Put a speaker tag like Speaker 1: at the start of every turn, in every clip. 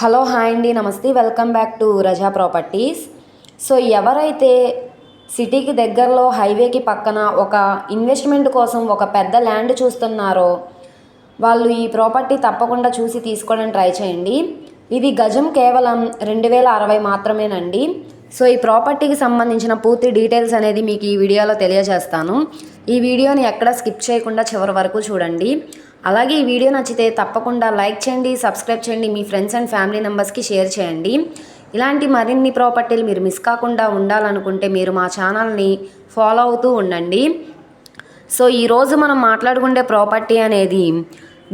Speaker 1: Hello hi అండి. నమస్తే. Welcome back to Raza properties. So ఎవరైతే సిటీకి దగ్గరలో హైవేకి పక్కన ఒక ఇన్వెస్ట్మెంట్ కోసం ఒక పెద్ద ల్యాండ్ చూస్తున్నారో వాళ్ళు ఈ ప్రాపర్టీ తప్పకుండా చూసి తీసుకోవడానికి ట్రై చేయండి. ఇది గజం కేవలం రెండు వేల అరవై మాత్రమేనండి. సో ఈ ప్రాపర్టీకి సంబంధించిన పూర్తి డీటెయిల్స్ అనేది మీకు ఈ వీడియోలో తెలియజేస్తాను. ఈ వీడియోని ఎక్కడ స్కిప్ చేయకుండా చివరి వరకు చూడండి. అలాగే ఈ వీడియో నచ్చితే తప్పకుండా లైక్ చేయండి సబ్స్క్రైబ్ చేయండి మీ ఫ్రెండ్స్ అండ్ ఫ్యామిలీ మెంబర్స్కి షేర్ చేయండి. ఇలాంటి మరిన్ని ప్రాపర్టీలు మీరు మిస్ కాకుండా ఉండాలనుకుంటే మీరు మా ఛానల్ని ఫాలో అవుతూ ఉండండి. సో ఈరోజు మనం మాట్లాడుకుండే ప్రాపర్టీ అనేది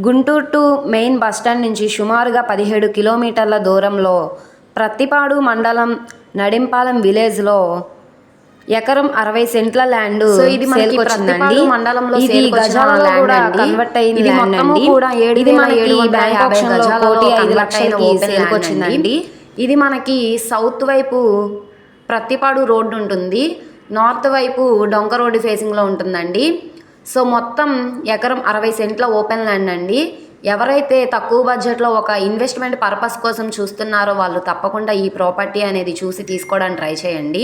Speaker 1: గుంటూరు టు మెయిన్ బస్టాండ్ నుంచి సుమారుగా పదిహేడు కిలోమీటర్ల దూరంలో ప్రత్తిపాడు మండలం నడింపాలెం విలేజ్లో ఎకరం అరవై సెంట్ల ల్యాండ్
Speaker 2: సో ఇది మనకి మండలంలో
Speaker 1: ఇది
Speaker 2: ల్యాండ్ అండి.
Speaker 1: కన్వర్ట్ అయింది
Speaker 2: ఇది
Speaker 1: ల్యాండ్ అండి. మనకి బ్యాంక్
Speaker 2: ఆప్షన్లో
Speaker 1: కోటి ఐదు లక్షలకి
Speaker 2: అయిన open
Speaker 1: సేల్కి
Speaker 2: land
Speaker 1: వచ్చిందండి.
Speaker 2: అండి.
Speaker 1: ఇది మనకి సౌత్ వైపు ప్రత్తిపాడు రోడ్డు ఉంటుంది. నార్త్ వైపు డొంక రోడ్డు ఫేసింగ్లో ఉంటుందండి. సో మొత్తం ఎకరం అరవై సెంట్ల ఓపెన్ ల్యాండ్ అండి. ఎవరైతే తక్కువ బడ్జెట్లో ఒక ఇన్వెస్ట్మెంట్ పర్పస్ కోసం చూస్తున్నారో వాళ్ళు తప్పకుండా ఈ ప్రాపర్టీ అనేది చూసి తీసుకోవడానికి ట్రై చేయండి.